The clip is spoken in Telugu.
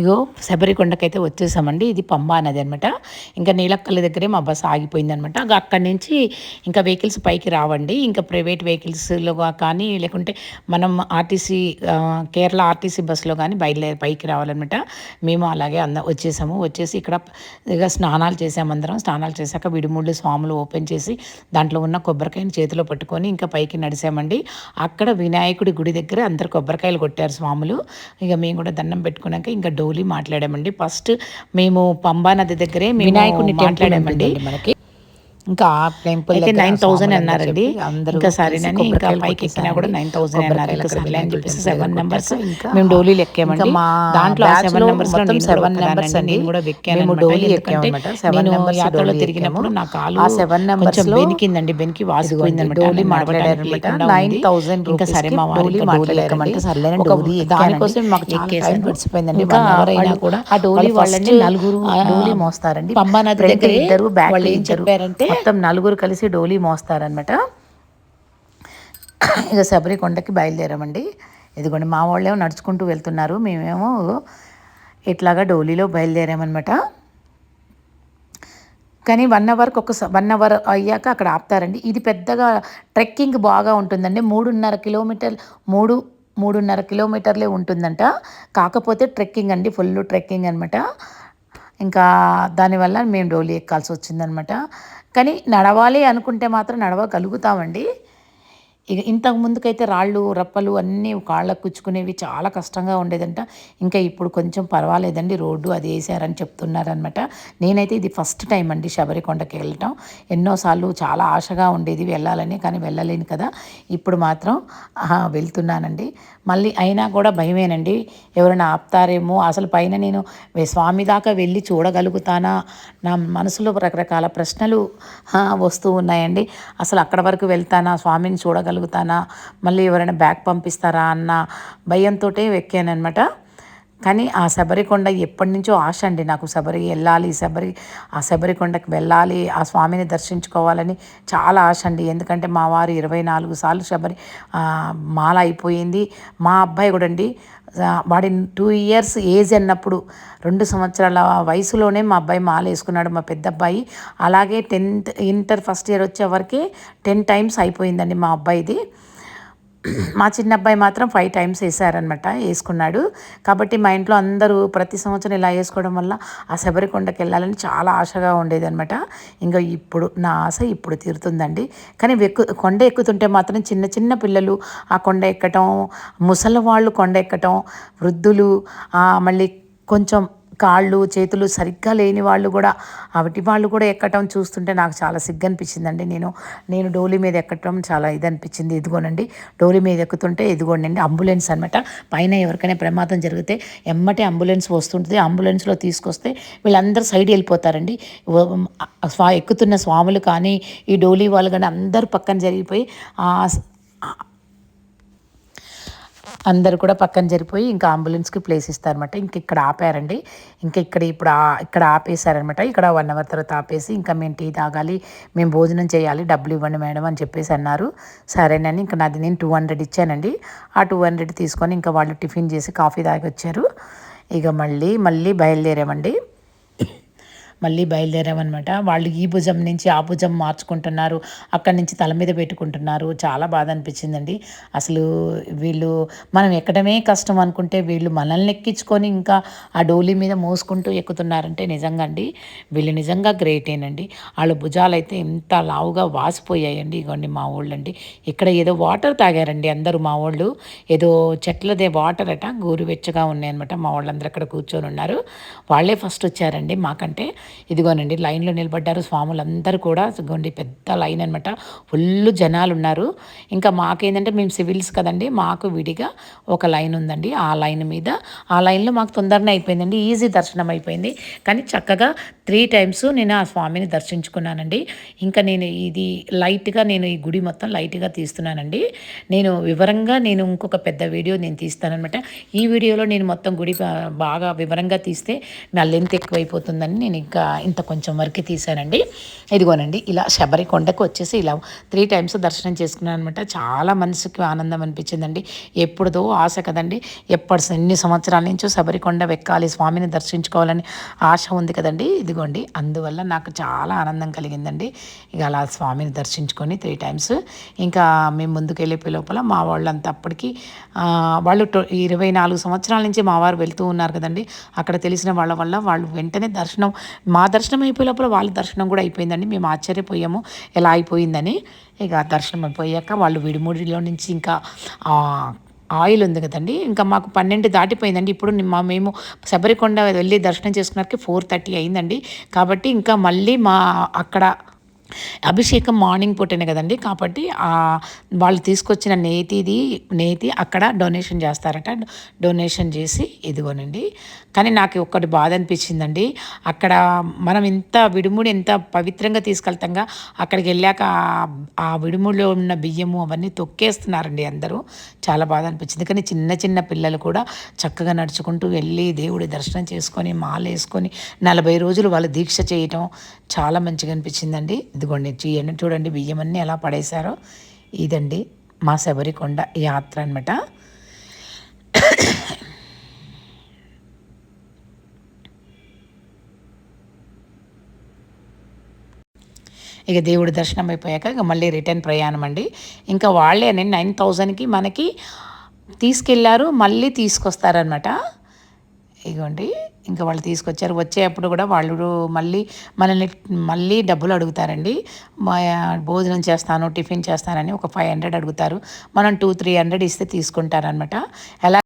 ఇగో శబరికొండకైతే వచ్చేసామండి. ఇది పంబా నది అనమాట ఇంకా నీలక్కల్ దగ్గరే మా బస్సు ఆగిపోయిందనమాట అక్కడి నుంచి ఇంకా వెహికల్స్ పైకి రావండి. ఇంకా ప్రైవేట్ వెహికల్స్లో కానీ లేకుంటే మనం ఆర్టీసీ కేరళ ఆర్టీసీ బస్సులో కానీ బయలుదేరి పైకి రావాలన్నమాట. మేము అలాగే అంద వచ్చేసాము. వచ్చేసి ఇక్కడ ఇక స్నానాలు చేసాము అందరం. స్నానాలు చేశాక విడిముళ్ళు స్వాములు ఓపెన్ చేసి దాంట్లో ఉన్న కొబ్బరికాయని చేతిలో పట్టుకొని ఇంకా పైకి నడిచామండి అక్కడ వినాయకుడి గుడి దగ్గర అందరు కొబ్బరికాయలు కొట్టారు స్వాములు. ఇక మేము కూడా దండం పెట్టుకున్నాక ఇంకా డోలీ మాట్లాడామండి. ఫస్ట్ మేము పంబా నది దగ్గరే వినాయకుడిని మాట్లాడామండి. మనకి. ఇంకా టెంపుల్ అయితే నైన్ థౌసండ్ అన్నారండి. ఇంకా సరేనని ఇంకా పైకి ఎక్కినా కూడా నైన్ థౌసండ్ అన్నారు. ఇంకా సరే అని చెప్పేసి సెవెన్ నెంబర్స్ మేము డోలీలు ఎక్కామండి. మా దాంట్లో సెవెన్ నెంబర్స్ సెవెన్ నెంబర్స్ అండి నేను కూడా ఎక్కాను డోలీ ఎక్కామంట సెవెన్ నెంబర్స్ యాత్రలో తిరిగినప్పుడు నా కాలు ఆ సెవెన్ నెంబర్స్ బెనికిందండి. బెనికి వాసిపోయింది అనమాట. డోలీ మాట్లాడారనమాట నైన్ థౌసండ్ ఇంకా సరే మా డోలీ మాట్లాడారమంటే సర్లేని డోలీ దానికోసం మాకు ఎక్కేసి గడిచిపోయిందండి వన్ అవర్ అయినా కూడా ఆ డోలీ వాళ్ళని నలుగురు డోలీ మోస్తారండి. పంబానది దగ్గర ఇద్దరు బ్యాక్ ఏం చెప్పారంటే మొత్తం నలుగురు కలిసి డోలీ మోస్తారనమాట ఇక శబరికొండకి బయలుదేరామండి. ఇదిగోండి మా వాళ్ళేమో నడుచుకుంటూ వెళ్తున్నారు. మేమేమో ఇట్లాగా డోలీలో బయలుదేరామన్నమాట. కానీ వన్ అవర్కి ఒక వన్ అవర్ అయ్యాక అక్కడ ఆపుతారండి. ఇది పెద్దగా ట్రెక్కింగ్ బాగా ఉంటుందండి. మూడున్నర కిలోమీటర్ మూడు మూడున్నర కిలోమీటర్లే ఉంటుందంట. కాకపోతే ట్రెక్కింగ్ అండి ఫుల్ ట్రెక్కింగ్ అనమాట ఇంకా దానివల్ల మేము డోలీ ఎక్కాల్సి వచ్చిందనమాట కానీ నడవాలి అనుకుంటే మాత్రం నడవగలుగుతామండి. ఇక ఇంతకు ముందుకైతే రాళ్ళు రప్పలు అన్నీ కాళ్ళకు కుచ్చుకునేవి చాలా కష్టంగా ఉండేదంట. ఇంకా ఇప్పుడు కొంచెం పర్వాలేదండి రోడ్డు అది వేసారని చెప్తున్నారనమాట నేనైతే ఇది ఫస్ట్ టైం అండి శబరికొండకి వెళ్ళటం. ఎన్నోసార్లు చాలా ఆశగా ఉండేది వెళ్ళాలని కానీ వెళ్ళలేను కదా. ఇప్పుడు మాత్రం వెళ్తున్నానండి. మళ్ళీ అయినా కూడా భయమేనండి. ఎవరైనా ఆపుతారేమో అసలు పైన నేను స్వామి దాకా వెళ్ళి చూడగలుగుతానా? నా మనసులో రకరకాల ప్రశ్నలు వస్తూ ఉన్నాయండి. అసలు అక్కడ వరకు వెళ్తానా? స్వామిని చూడగల చేయగలుగుతానా? మళ్ళీ ఎవరైనా బ్యాగ్ పంపిస్తారా అన్న భయంతో ఎక్కానమాట కానీ ఆ శబరికొండ ఎప్పటి నుంచో ఆశ అండి నాకు. శబరి వెళ్ళాలి శబరి ఆ శబరికొండకి వెళ్ళాలి ఆ స్వామిని దర్శించుకోవాలని చాలా ఆశ అండి. ఎందుకంటే మా వారు ఇరవై నాలుగు సార్లు శబరి మాల అయిపోయింది. మా అబ్బాయి కూడా అండి వాడి టూ ఇయర్స్ ఏజ్ అన్నప్పుడు రెండు సంవత్సరాల వయసులోనే మా అబ్బాయి మాల వేసుకున్నాడు మా పెద్ద అబ్బాయి అలాగే టెన్త్ ఇంటర్ ఫస్ట్ ఇయర్ వచ్చే వరకే టెన్ టైమ్స్ అయిపోయిందండి మా అబ్బాయిది. మా చిన్న అబ్బాయి మాత్రం ఫైవ్ టైమ్స్ వేసారనమాట వేసుకున్నాడు. కాబట్టి మా ఇంట్లో అందరూ ప్రతి సంవత్సరం ఇలా వేసుకోవడం వల్ల ఆ శబరికొండకి వెళ్ళాలని చాలా ఆశగా ఉండేది అనమాట ఇంకా ఇప్పుడు నా ఆశ ఇప్పుడు తీరుతుందండి. కానీ ఎక్కు కొండ ఎక్కుతుంటే మాత్రం చిన్న చిన్న పిల్లలు ఆ కొండ ఎక్కటం ముసలి వాళ్ళు కొండ ఎక్కటం వృద్ధులు మళ్ళీ కొంచెం కాళ్ళు చేతులు సరిగ్గా లేని వాళ్ళు కూడా అవిటి వాళ్ళు కూడా ఎక్కటం చూస్తుంటే నాకు చాలా సిగ్గు అనిపించిందండి నేను నేను డోలీ మీద ఎక్కటం చాలా ఇది అనిపించింది ఇదిగోనండి డోలీ మీద ఎక్కుతుంటే ఇదిగోండి అంబులెన్స్ అనమాట పైన ఎవరికైనా ప్రమాదం జరిగితే ఎమ్మటే అంబులెన్స్ వస్తుంటుంది. అంబులెన్స్లో తీసుకొస్తే వీళ్ళందరూ సైడ్ వెళ్ళిపోతారండి. స్వా ఎక్కుతున్న స్వాములు కానీ ఈ డోలీ వాళ్ళు కానీ అందరూ పక్కన జరిగిపోయి అందరు కూడా పక్కన జరిపోయి ఇంకా అంబులెన్స్కి ప్లేస్ ఇస్తారనమాట ఇంక ఇక్కడ ఆపారండి. ఇంకా ఇక్కడ ఇప్పుడు ఇక్కడ ఆపేశారనమాట ఇక్కడ వన్ అవర్ తర్వాత ఆపేసి ఇంకా మేము టీ తాగాలి మేము భోజనం చేయాలి డబ్బులు ఇవ్వండి మేడం అని చెప్పేసి అన్నారు. సరేనని ఇంకా నాది నేను టూ హండ్రెడ్ ఇచ్చానండి. ఆ టూ హండ్రెడ్ తీసుకొని ఇంకా వాళ్ళు టిఫిన్ చేసి కాఫీ తాగి వచ్చారు. ఇక మళ్ళీ మళ్ళీ బయలుదేరామండి. మళ్ళీ బయలుదేరామన్నమాట. వాళ్ళు ఈ భుజం నుంచి ఆ భుజం మార్చుకుంటున్నారు అక్కడి నుంచి తల మీద పెట్టుకుంటున్నారు. చాలా బాధ అనిపించిందండి. అసలు వీళ్ళు మనం ఎక్కడమే కష్టం అనుకుంటే వీళ్ళు మనల్ని ఎక్కించుకొని ఇంకా ఆ డోలీ మీద మోసుకుంటూ ఎక్కుతున్నారంటే నిజంగా అండి. వీళ్ళు నిజంగా గ్రేటేనండి వాళ్ళ భుజాలు అయితే ఎంత లావుగా వాసిపోయాయండి. ఇగోండి మా అండి ఇక్కడ ఏదో వాటర్ తాగారండి అందరూ మా వాళ్ళు ఏదో చెట్లదే వాటర్ అట గోరువెచ్చగా ఉన్నాయన్నమాట. మా వాళ్ళందరూ అక్కడ కూర్చొని ఉన్నారు వాళ్ళే ఫస్ట్ వచ్చారండి మాకంటే. ఇదిగోనండి లైన్లో నిలబడ్డారు స్వాములందరూ కూడా. ఇదిగోండి పెద్ద లైన్ అనమాట ఫుల్ జనాలు ఉన్నారు ఇంకా మాకేంటంటే మేము సివిల్స్ కదండి మాకు విడిగా ఒక లైన్ ఉందండి. ఆ లైన్ మీద ఆ లైన్లో మాకు తొందరనే అయిపోయిందండి. ఈజీ దర్శనం అయిపోయింది. కానీ చక్కగా త్రీ టైమ్స్ నేను ఆ స్వామిని దర్శించుకున్నానండి. ఇంకా నేను ఇది లైట్గా నేను ఈ గుడి మొత్తం లైట్గా తీస్తున్నానండి. నేను వివరంగా నేను ఇంకొక పెద్ద వీడియో నేను తీస్తానమాట ఈ వీడియోలో నేను మొత్తం గుడి బాగా వివరంగా తీస్తే నా లెంత్ ఎక్కువైపోతుందని నేను ఇంకా ఇంత కొంచెం వరకు తీశానండి. ఇదిగోనండి ఇలా శబరి కొండకు వచ్చేసి ఇలా త్రీ టైమ్స్ దర్శనం చేసుకున్నాను అనమాట చాలా మనసుకి ఆనందం అనిపించిందండి. ఎప్పుడుదో ఆశ కదండి. ఎప్పటి ఎన్ని సంవత్సరాల నుంచో శబరికొండ వెక్కాలి స్వామిని దర్శించుకోవాలని ఆశ ఉంది కదండి. ఇది ఇదిగోండి అందువల్ల నాకు చాలా ఆనందం కలిగిందండి. ఇక అలా స్వామిని దర్శించుకొని త్రీ టైమ్స్ ఇంకా మేము ముందుకు వెళ్ళిపోయే లోపల మా వాళ్ళంతా అప్పటికి వాళ్ళు ఇరవై నాలుగు సంవత్సరాల నుంచి మా వారు వెళ్తూ ఉన్నారు కదండి. అక్కడ తెలిసిన వాళ్ళ వల్ల వాళ్ళు వెంటనే దర్శనం మా దర్శనం అయిపోయే లోపల వాళ్ళ దర్శనం కూడా అయిపోయిందండి. మేము ఆశ్చర్యపోయాము ఎలా అయిపోయిందని. ఇక దర్శనం అయిపోయాక వాళ్ళు విడిముడిలో నుంచి ఇంకా ఆయిల్ ఉంది కదండి. ఇంకా మాకు పన్నెండు దాటిపోయిందండి. ఇప్పుడు మా మేము శబరికొండ వెళ్ళి దర్శనం చేసుకున్నకి ఫోర్ థర్టీ అయిందండి. కాబట్టి ఇంకా మళ్ళీ మా అక్కడ అభిషేకం మార్నింగ్ పుట్టిన కదండి. కాబట్టి వాళ్ళు తీసుకొచ్చిన నేతిది నేతి అక్కడ డొనేషన్ చేస్తారట. డొనేషన్ చేసి ఇదిగోనండి. కానీ నాకు ఒక్కటి బాధ అనిపించిందండి. అక్కడ మనం ఎంత విడుముడి ఎంత పవిత్రంగా తీసుకెళ్తాంగా అక్కడికి వెళ్ళాక ఆ విడుముడిలో ఉన్న బియ్యము అవన్నీ తొక్కేస్తున్నారండి అందరూ. చాలా బాధ అనిపించింది. కానీ చిన్న చిన్న పిల్లలు కూడా చక్కగా నడుచుకుంటూ వెళ్ళి దేవుడి దర్శనం చేసుకొని మాల వేసుకొని నలభై రోజులు వాళ్ళు దీక్ష చేయటం చాలా మంచిగా అనిపించిందండి. ఇదిగోండి చూడండి చూడండి బియ్యం అన్నీ ఎలా పడేశారో. ఇదండి మా శబరికొండ యాత్ర అనమాట ఇక దేవుడి దర్శనం అయిపోయాక ఇక మళ్ళీ రిటర్న్ ప్రయాణం అండి. ఇంకా వాళ్ళే నైన్ థౌజండ్కి మనకి తీసుకెళ్ళారు మళ్ళీ తీసుకొస్తారనమాట ఇగోండి ఇంకా వాళ్ళు తీసుకొచ్చారు. వచ్చేటప్పుడు కూడా వాళ్ళు మళ్ళీ మనల్ని మళ్ళీ డబ్బులు అడుగుతారండి. భోజనం చేస్తాను టిఫిన్ చేస్తానని ఒక ఫైవ్ హండ్రెడ్ అడుగుతారు. మనం టూ త్రీ హండ్రెడ్ ఇస్తే తీసుకుంటారనమాట ఎలా